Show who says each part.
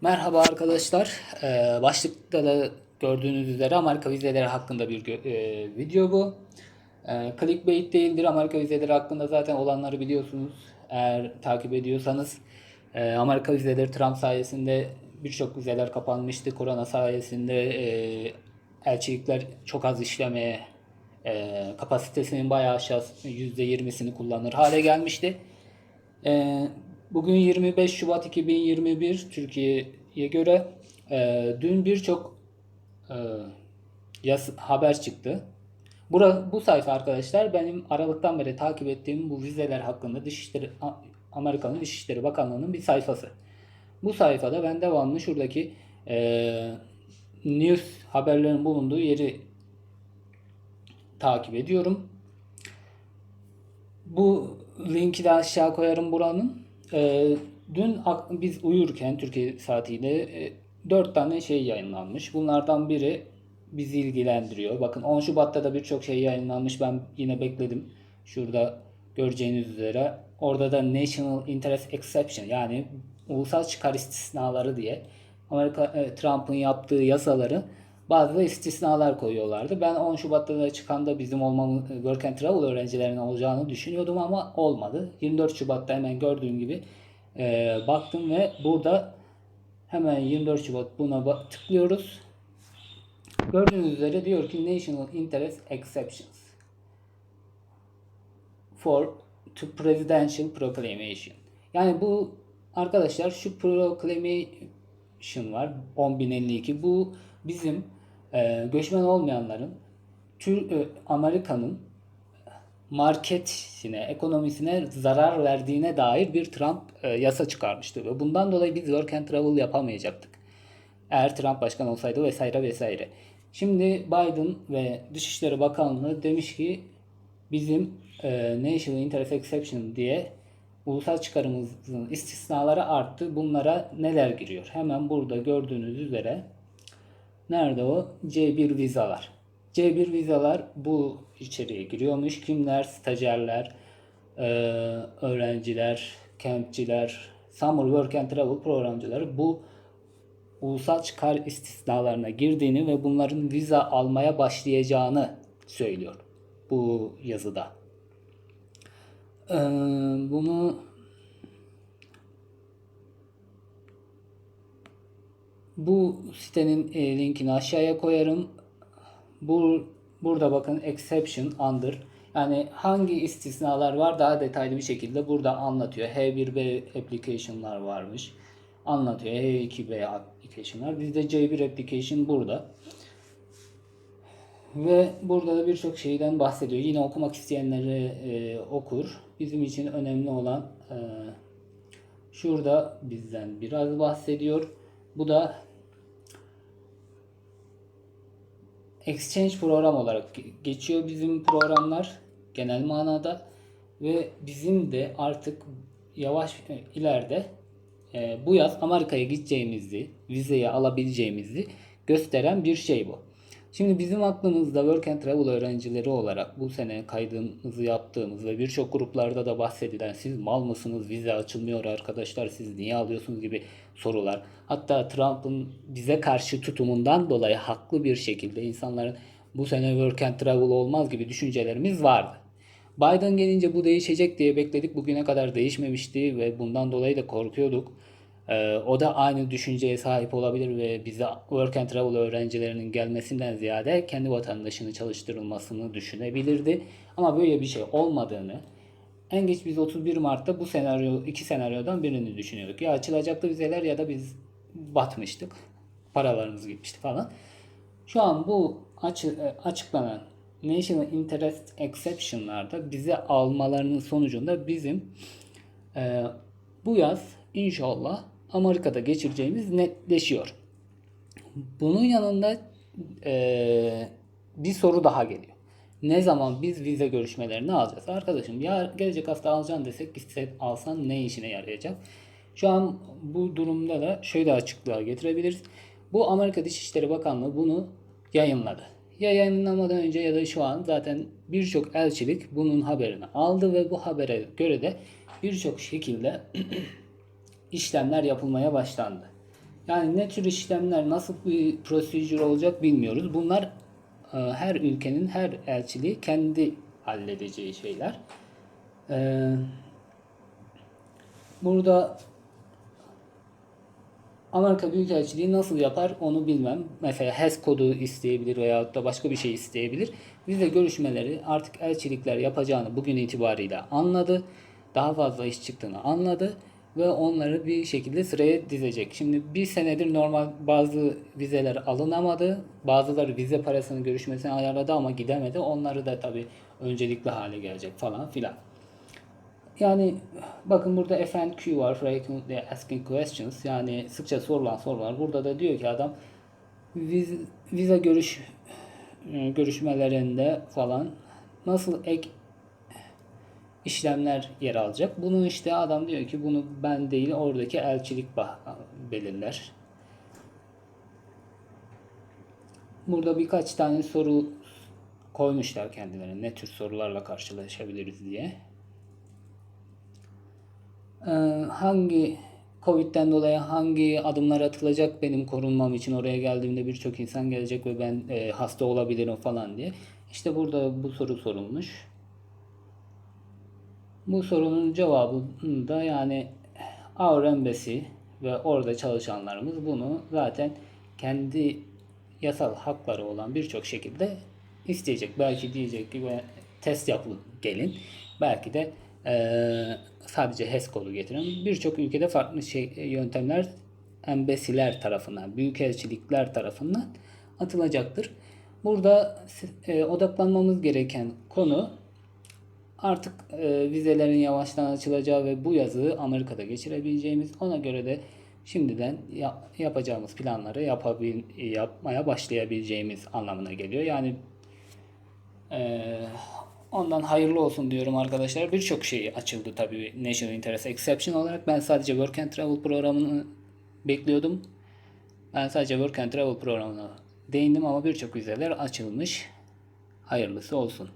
Speaker 1: Merhaba arkadaşlar. Ee, başlıkta da gördüğünüz üzere Amerika vizeleri hakkında bir e, video bu. Ee, clickbait değildir. Amerika vizeleri hakkında zaten olanları biliyorsunuz. Eğer takip ediyorsanız e, Amerika vizeleri Trump sayesinde birçok vizeler kapanmıştı. Korona sayesinde e, elçilikler çok az işlemeye e, kapasitesinin bayağı aşağı %20'sini kullanır hale gelmişti. Ee, Bugün 25 Şubat 2021 Türkiye'ye göre e, dün birçok e, yas- haber çıktı. Bura, bu sayfa arkadaşlar benim Aralık'tan beri takip ettiğim bu vizeler hakkında Dışişleri Amerika'nın Dışişleri Bakanlığı'nın bir sayfası. Bu sayfada ben devamlı şuradaki e, news haberlerin bulunduğu yeri takip ediyorum. Bu linki de aşağı koyarım buranın. Ee, dün biz uyurken Türkiye saatiyle e, 4 tane şey yayınlanmış. Bunlardan biri bizi ilgilendiriyor. Bakın 10 Şubat'ta da birçok şey yayınlanmış. Ben yine bekledim. Şurada göreceğiniz üzere. Orada da National Interest Exception yani ulusal çıkar istisnaları diye Amerika e, Trump'ın yaptığı yasaları bazı istisnalar koyuyorlardı. Ben 10 Şubat'ta da çıkan da bizim olmamız, Work and Travel öğrencilerinin olacağını düşünüyordum ama olmadı. 24 Şubat'ta hemen gördüğüm gibi e, baktım ve burada hemen 24 Şubat buna tıklıyoruz. Gördüğünüz üzere diyor ki National Interest Exceptions for to Presidential Proclamation. Yani bu arkadaşlar şu proclamation var 10.052 bu bizim e, göçmen olmayanların Tür, e, Amerika'nın marketine, ekonomisine zarar verdiğine dair bir Trump e, yasa çıkarmıştı ve bundan dolayı biz work and travel yapamayacaktık. Eğer Trump başkan olsaydı vesaire vesaire. Şimdi Biden ve Dışişleri Bakanlığı demiş ki bizim e, National Interest Exception diye ulusal çıkarımızın istisnaları arttı. Bunlara neler giriyor? Hemen burada gördüğünüz üzere nerede o? C1 vizalar. C1 vizalar bu içeriye giriyormuş. Kimler? Stajyerler, e, öğrenciler, kempçiler, Summer Work and Travel programcıları bu ulusal çıkar istisnalarına girdiğini ve bunların viza almaya başlayacağını söylüyor bu yazıda. Ee, bunu bu sitenin e, linkini aşağıya koyarım. Bu burada bakın exception under yani hangi istisnalar var daha detaylı bir şekilde burada anlatıyor. H1B application'lar varmış. Anlatıyor. H2B application'lar. Bizde C1 application burada. Ve burada da birçok şeyden bahsediyor. Yine okumak isteyenleri e, okur. Bizim için önemli olan e, şurada bizden biraz bahsediyor. Bu da exchange program olarak ge- geçiyor bizim programlar genel manada ve bizim de artık yavaş e, ileride e, bu yaz Amerika'ya gideceğimizi, vizeyi alabileceğimizi gösteren bir şey bu. Şimdi bizim aklımızda Work and Travel öğrencileri olarak bu sene kaydımızı yaptığımız ve birçok gruplarda da bahsedilen siz mal mısınız vize açılmıyor arkadaşlar siz niye alıyorsunuz gibi sorular. Hatta Trump'ın bize karşı tutumundan dolayı haklı bir şekilde insanların bu sene Work and Travel olmaz gibi düşüncelerimiz vardı. Biden gelince bu değişecek diye bekledik. Bugüne kadar değişmemişti ve bundan dolayı da korkuyorduk. Ee, o da aynı düşünceye sahip olabilir ve bize Work and Travel öğrencilerinin gelmesinden ziyade kendi vatandaşını çalıştırılmasını düşünebilirdi. Ama böyle bir şey olmadığını en geç biz 31 Mart'ta bu senaryo iki senaryodan birini düşünüyorduk. Ya açılacaktı vizeler ya da biz batmıştık. Paralarımız gitmişti falan. Şu an bu e, açıklanan National Interest Exception'larda bize almalarının sonucunda bizim e, bu yaz inşallah Amerika'da geçireceğimiz netleşiyor. Bunun yanında e, bir soru daha geliyor. Ne zaman biz vize görüşmelerini alacağız? Arkadaşım ya gelecek hafta alacaksın desek gitsen alsan ne işine yarayacak? Şu an bu durumda da şöyle açıklığa getirebiliriz. Bu Amerika Dışişleri Bakanlığı bunu yayınladı. Ya yayınlamadan önce ya da şu an zaten birçok elçilik bunun haberini aldı ve bu habere göre de birçok şekilde işlemler yapılmaya başlandı. Yani ne tür işlemler, nasıl bir prosedür olacak bilmiyoruz. Bunlar e, her ülkenin, her elçiliği kendi halledeceği şeyler. E, burada Amerika Büyükelçiliği nasıl yapar onu bilmem. Mesela HES kodu isteyebilir veya da başka bir şey isteyebilir. Vize görüşmeleri artık elçilikler yapacağını bugün itibariyle anladı. Daha fazla iş çıktığını anladı ve onları bir şekilde sıraya dizecek. Şimdi bir senedir normal bazı vizeler alınamadı. Bazıları vize parasını görüşmesini ayarladı ama gidemedi. Onları da tabii öncelikli hale gelecek falan filan. Yani bakın burada FNQ var. Frequently Asking Questions. Yani sıkça sorulan sorular. Burada da diyor ki adam viz, vize görüş e, görüşmelerinde falan nasıl ek işlemler yer alacak. Bunu işte adam diyor ki bunu ben değil oradaki elçilik belirler. Burada birkaç tane soru koymuşlar kendilerine. Ne tür sorularla karşılaşabiliriz diye. Ee, hangi Covid'den dolayı hangi adımlar atılacak benim korunmam için oraya geldiğimde birçok insan gelecek ve ben e, hasta olabilirim falan diye. İşte burada bu soru sorulmuş. Bu sorunun cevabı da yani Our Embassy ve orada çalışanlarımız bunu zaten kendi yasal hakları olan birçok şekilde isteyecek. Belki diyecek ki "Ve test yapın gelin. Belki de eee, sadece HES kodu getirin. Birçok ülkede farklı şey, yöntemler embesiler tarafından, büyükelçilikler tarafından atılacaktır. Burada e, odaklanmamız gereken konu artık e, vizelerin yavaştan açılacağı ve bu yazı Amerika'da geçirebileceğimiz ona göre de şimdiden ya- yapacağımız planları yapabil, yapmaya başlayabileceğimiz anlamına geliyor. Yani e, ondan hayırlı olsun diyorum arkadaşlar. Birçok şey açıldı tabii National Interest Exception olarak. Ben sadece Work and Travel programını bekliyordum. Ben sadece Work and Travel programına değindim ama birçok vizeler açılmış. Hayırlısı olsun.